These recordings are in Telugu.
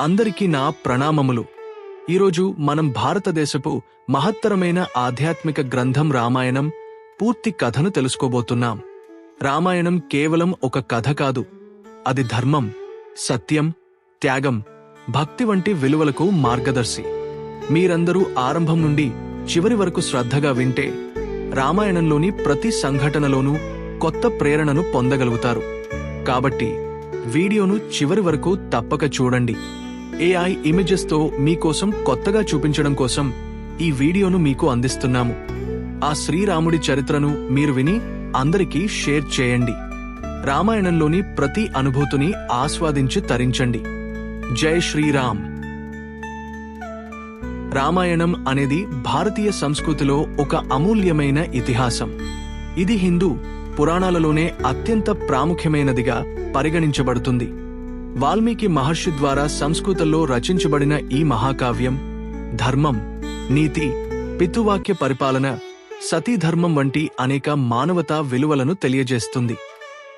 అందరికీ నా ప్రణామములు. ఈరోజు మనం భారతదేశపు మహత్తరమైన ఆధ్యాత్మిక గ్రంథం రామాయణం పూర్తి కథను తెలుసుకోబోతున్నాం. రామాయణం కేవలం ఒక కథ కాదు. అది ధర్మం సత్యం త్యాగం భక్తి వంటి విలువలకు మార్గదర్శి. మీరందరూ ఆరంభం నుండి చివరి వరకు శ్రద్ధగా వింటే రామాయణంలోని ప్రతి సంఘటనలోనూ కొత్త ప్రేరణను పొందగలుగుతారు. కాబట్టి వీడియోను చివరి వరకు తప్పక చూడండి. ఏఐ ఇమేజెస్తో మీకోసం కొత్తగా చూపించడం కోసం ఈ వీడియోను మీకు అందిస్తున్నాము. ఆ శ్రీరాముడి చరిత్రను మీరు విని అందరికీ షేర్ చేయండి. రామాయణంలోని ప్రతి అనుభూతిని ఆస్వాదించి తరించండి. జై శ్రీరామ్. రామాయణం అనేది భారతీయ సంస్కృతిలో ఒక అమూల్యమైన ఇతిహాసం. ఇది హిందూ పురాణాలలోనే అత్యంత ప్రాముఖ్యమైనదిగా పరిగణించబడుతుంది. వాల్మీకి మహర్షి ద్వారా సంస్కృతంలో రచించబడిన ఈ మహాకావ్యం ధర్మం నీతి పితువాక్య పరిపాలన సతీధర్మం వంటి అనేక మానవతా విలువలను తెలియజేస్తుంది.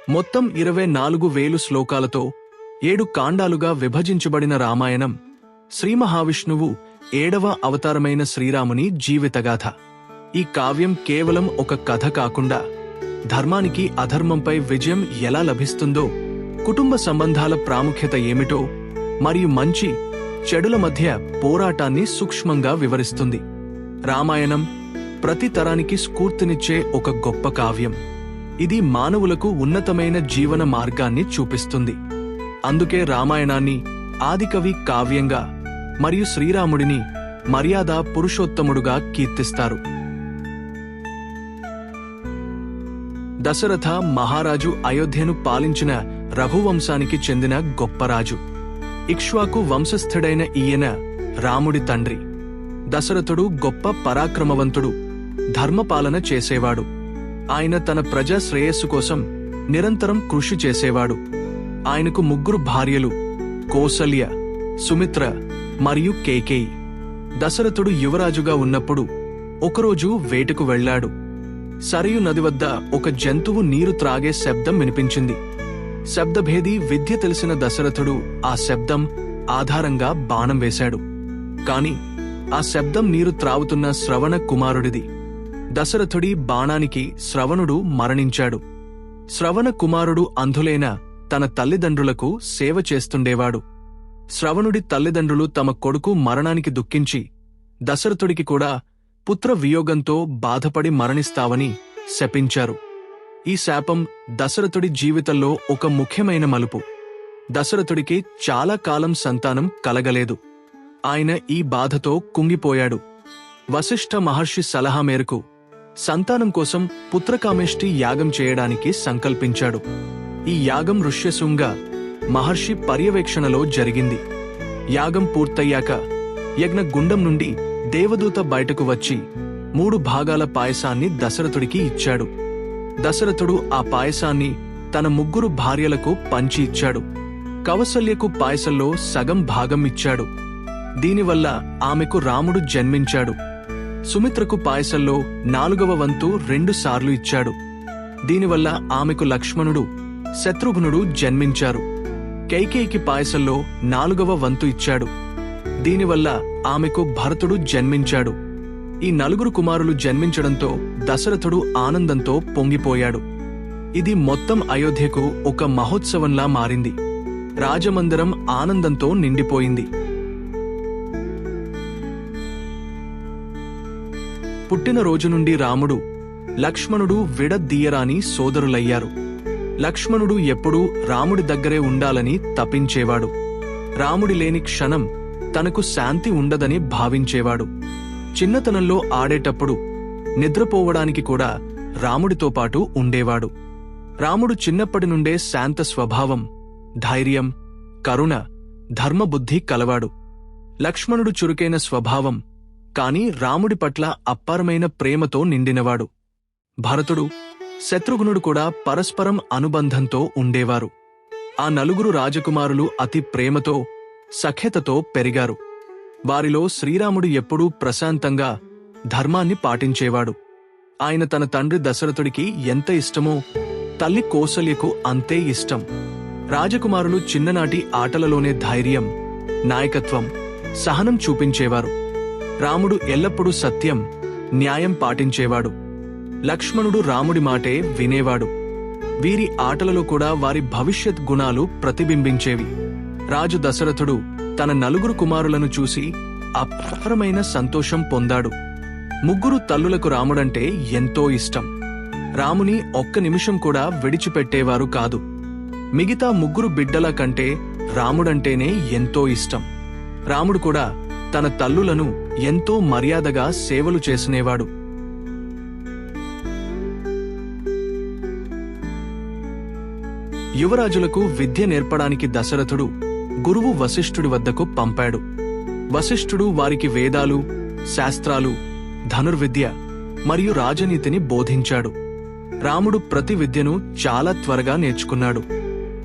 మొత్తం ఇరవై నాలుగు వేలు శ్లోకాలతో ఏడు కాండాలుగా విభజించబడిన రామాయణం శ్రీ మహావిష్ణువు ఏడవ అవతారమైన శ్రీరాముని జీవితగాథ. ఈ కావ్యం కేవలం ఒక కథ కాకుండా ధర్మానికి అధర్మంపై విజయం ఎలా లభిస్తుందో కుటుంబ సంబంధాల ప్రాముఖ్యత ఏమిటో మరియు మంచి చెడుల మధ్య పోరాటాన్ని సూక్ష్మంగా వివరిస్తుంది. రామాయణం ప్రతి తరానికి స్ఫూర్తినిచ్చే ఒక గొప్ప కావ్యం. ఇది మానవులకు ఉన్నతమైన జీవన మార్గాన్ని చూపిస్తుంది. అందుకే రామాయణాన్ని ఆదికవి కావ్యంగా మరియు శ్రీరాముడిని మర్యాద పురుషోత్తముడుగా కీర్తిస్తారు. దశరథ మహారాజు అయోధ్యను పాలించిన రఘువంశానికి చెందిన గొప్ప రాజు. ఇక్ష్వాకు వంశస్థుడైన ఈయన రాముడి తండ్రి. దశరథుడు గొప్ప పరాక్రమవంతుడు ధర్మపాలన చేసేవాడు. ఆయన తన ప్రజా శ్రేయస్సు కోసం నిరంతరం కృషి చేసేవాడు. ఆయనకు ముగ్గురు భార్యలు కోసల్య సుమిత్ర మరియు కేకేయి. దశరథుడు యువరాజుగా ఉన్నప్పుడు ఒకరోజు వేటకు వెళ్ళాడు. సరయు నది వద్ద ఒక జంతువు నీరు త్రాగే శబ్దం వినిపించింది. శబ్దభేది విద్య తెలిసిన దశరథుడు ఆ శబ్దం ఆధారంగా బాణం వేశాడు. కాని ఆ శబ్దం నీరు త్రావుతున్న శ్రవణ కుమారుడిది. దశరథుడి బాణానికి శ్రవణుడు మరణించాడు. శ్రవణ కుమారుడు అంధులైన తన తల్లిదండ్రులకు సేవ చేస్తుండేవాడు. శ్రవణుడి తల్లిదండ్రులు తమ కొడుకు మరణానికి దుఃఖించి దశరథుడికి కూడా పుత్ర వియోగంతో బాధపడి మరణిస్తావని శపించారు. ఈ శాపం దశరథుడి జీవితంలో ఒక ముఖ్యమైన మలుపు. దశరథుడికి చాలా కాలం సంతానం కలగలేదు. ఆయన ఈ బాధతో కుంగిపోయాడు. వశిష్ఠ మహర్షి సలహా మేరకు సంతానం కోసం పుత్రకామేష్టి యాగం చేయడానికి సంకల్పించాడు. ఈ యాగం ఋష్యశృంగ మహర్షి పర్యవేక్షణలో జరిగింది. యాగం పూర్తయ్యాక యజ్ఞగుండం నుండి దేవదూత బయటకు వచ్చి మూడు భాగాల పాయసాన్ని దశరథుడికి ఇచ్చాడు. దశరథుడు ఆ పాయసాన్ని తన ముగ్గురు భార్యలకు పంచి ఇచ్చాడు. కౌసల్యకు పాయసంలో సగం భాగం ఇచ్చాడు. దీనివల్ల ఆమెకు రాముడు జన్మించాడు. సుమిత్రకు పాయసంలో నాలుగవ వంతు రెండు సార్లు ఇచ్చాడు. దీనివల్ల ఆమెకు లక్ష్మణుడు శత్రుఘ్నుడు జన్మించారు. కైకేయికి పాయసంలో నాలుగవ వంతు ఇచ్చాడు. దీనివల్ల ఆమెకు భరతుడు జన్మించాడు. ఈ నలుగురు కుమారులు జన్మించడంతో దశరథుడు ఆనందంతో పొంగిపోయాడు. ఇది మొత్తం అయోధ్యకు ఒక మహోత్సవంలా మారింది. రాజమందిరం ఆనందంతో నిండిపోయింది. పుట్టిన రోజు నుండి రాముడు లక్ష్మణుడు విడదీయరాని సోదరులయ్యారు. లక్ష్మణుడు ఎప్పుడూ రాముడి దగ్గరే ఉండాలని తపించేవాడు. రాముడి లేని క్షణం తనకు శాంతి ఉండదని భావించేవాడు. చిన్నతనంలో ఆడేటప్పుడు నిద్రపోవడానికి కూడా రాముడితో పాటు ఉండేవాడు. రాముడు చిన్నప్పటి నుండే శాంత స్వభావం ధైర్యం కరుణ ధర్మబుద్ధి కలవాడు. లక్ష్మణుడు చురుకైన స్వభావం కాని రాముడి పట్ల అప్పారమైన ప్రేమతో నిండినవాడు. భరతుడు శత్రుఘ్నుడు కూడా పరస్పరం అనుబంధంతో ఉండేవారు. ఆ నలుగురు రాజకుమారులు అతి ప్రేమతో సఖ్యతతో పెరిగారు. వారిలో శ్రీరాముడు ఎప్పుడూ ప్రశాంతంగా ధర్మాన్ని పాటించేవాడు. ఆయన తన తండ్రి దశరథుడికి ఎంత ఇష్టమో తల్లి కోసల్యకు అంతే ఇష్టం. రాజకుమారులు చిన్ననాటి ఆటలలోనే ధైర్యం నాయకత్వం సహనం చూపించేవారు. రాముడు ఎల్లప్పుడూ సత్యం న్యాయం పాటించేవాడు. లక్ష్మణుడు రాముడి మాటే వినేవాడు. వీరి ఆటలలో కూడా వారి భవిష్యత్ గుణాలు ప్రతిబింబించేవి. రాజు దశరథుడు తన నలుగురు కుమారులను చూసి అపారమైన సంతోషం పొందాడు. ముగ్గురు తల్లులకు రాముడంటే ఎంతో ఇష్టం. రాముని ఒక్క నిమిషం కూడా విడిచిపెట్టేవారు కాదు. మిగతా ముగ్గురు బిడ్డల కంటే రాముడంటేనే ఎంతో ఇష్టం. రాముడు కూడా తన తల్లులను ఎంతో మర్యాదగా సేవలు చేసినేవాడు. యువరాజులకు విద్య నేర్పడానికి దశరథుడు గురువు వశిష్ఠుడి వద్దకు పంపాడు. వశిష్ఠుడు వారికి వేదాలు శాస్త్రాలు ధనుర్విద్య మరియు రాజనీతిని బోధించాడు. రాముడు ప్రతి విద్యను చాలా త్వరగా నేర్చుకున్నాడు.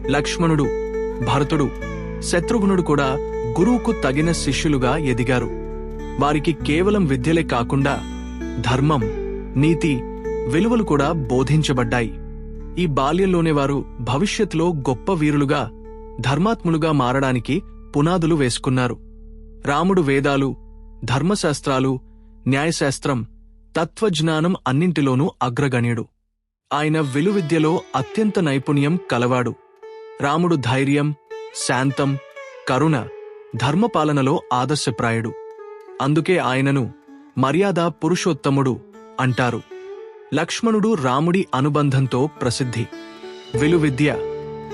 లక్ష్మణుడు భరతుడు శత్రుఘ్నుడు కూడా గురువుకు తగిన శిష్యులుగా ఎదిగారు. వారికి కేవలం విద్యలే కాకుండా ధర్మం నీతి విలువలు కూడా బోధించబడ్డాయి. ఈ బాల్యంలోనే వారు భవిష్యత్తులో గొప్ప వీరులుగా ధర్మాత్ములుగా మారడానికి పునాదులు వేసుకున్నారు. రాముడు వేదాలు ధర్మశాస్త్రాలు న్యాయశాస్త్రం తత్వజ్ఞానం అన్నింటిలోనూ అగ్రగణ్యుడు. ఆయన విలువిద్యలో అత్యంత నైపుణ్యం కలవాడు. రాముడు ధైర్యం శాంతం కరుణ ధర్మపాలనలో ఆదర్శప్రాయుడు. అందుకే ఆయనను మర్యాద పురుషోత్తముడు అంటారు. లక్ష్మణుడు రాముడి అనుబంధంతో ప్రసిద్ధి. విలువిద్య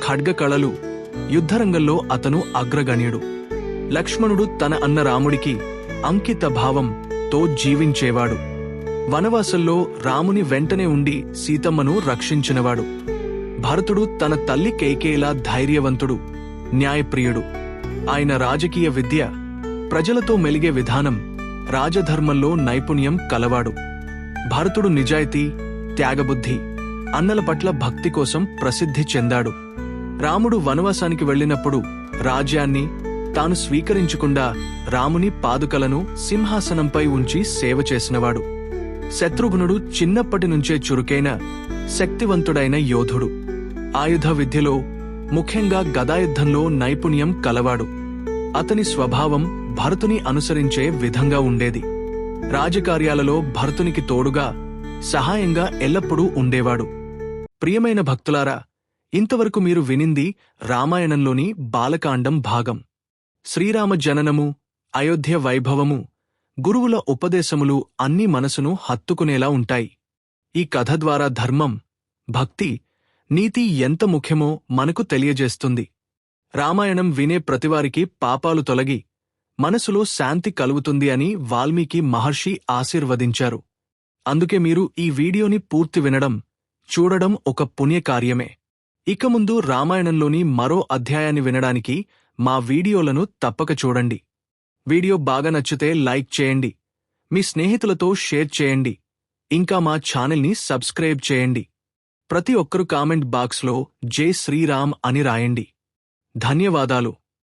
ఖడ్గకళలు యుద్ధరంగంలో అతను అగ్రగణ్యుడు. లక్ష్మణుడు తన అన్న రాముడికి అంకిత భావం భావంతో జీవించేవాడు. వనవాసంలో రాముని వెంటనే ఉండి సీతమ్మను రక్షించినవాడు. భరతుడు తన తల్లి కైకేలా ధైర్యవంతుడు న్యాయప్రియుడు. ఆయన రాజకీయ విద్య ప్రజలతో మెలిగే విధానం రాజధర్మంలో నైపుణ్యం కలవాడు. భరతుడు నిజాయితీ త్యాగబుద్ధి అన్నల పట్ల భక్తి కోసం ప్రసిద్ధి చెందాడు. రాముడు వనవాసానికి వెళ్ళినప్పుడు రాజ్యాన్ని తాను స్వీకరించకుండా రాముని పాదుకలను సింహాసనంపై ఉంచి సేవ చేసినవాడు. శత్రుఘ్నుడు చిన్నప్పటి నుంచే చురుకైన శక్తివంతుడైన యోధుడు. ఆయుధ విద్యలో ముఖ్యంగా గదాయుద్ధంలో నైపుణ్యం కలవాడు. అతని స్వభావం భరతుని అనుసరించే విధంగా ఉండేది. రాజకార్యాలలో భరతునికి తోడుగా సహాయంగా ఎల్లప్పుడూ ఉండేవాడు. ప్రియమైన భక్తులారా ఇంతవరకు మీరు వినింది రామాయణంలోని బాలకాండం భాగం. శ్రీరామ జననము అయోధ్య వైభవము గురువుల ఉపదేశములు అన్ని మనసును హత్తుకునేలా ఉంటాయి. ఈ కథ ద్వారా ధర్మం భక్తి నీతి ఎంత ముఖ్యమో మనకు తెలియజేస్తుంది. రామాయణం వినే ప్రతివారికి పాపాలు తొలగి మనసులో శాంతి కలుగుతుంది అని వాల్మీకి మహర్షి ఆశీర్వదించారు. అందుకే మీరు ఈ వీడియోని పూర్తి వినడం చూడడం ఒక పుణ్యకార్యమే. ఇక ముందు రామాయణంలోని మరో అధ్యాయాన్ని వినడానికి మా వీడియోలను తప్పక చూడండి. వీడియో బాగా నచ్చితే లైక్ చేయండి. మీ స్నేహితులతో షేర్ చేయండి. ఇంకా మా ఛానల్ని సబ్స్క్రైబ్ చేయండి. ప్రతి ఒక్కరు కామెంట్ బాక్స్లో జై శ్రీరామ్ అని రాయండి. ధన్యవాదాలు.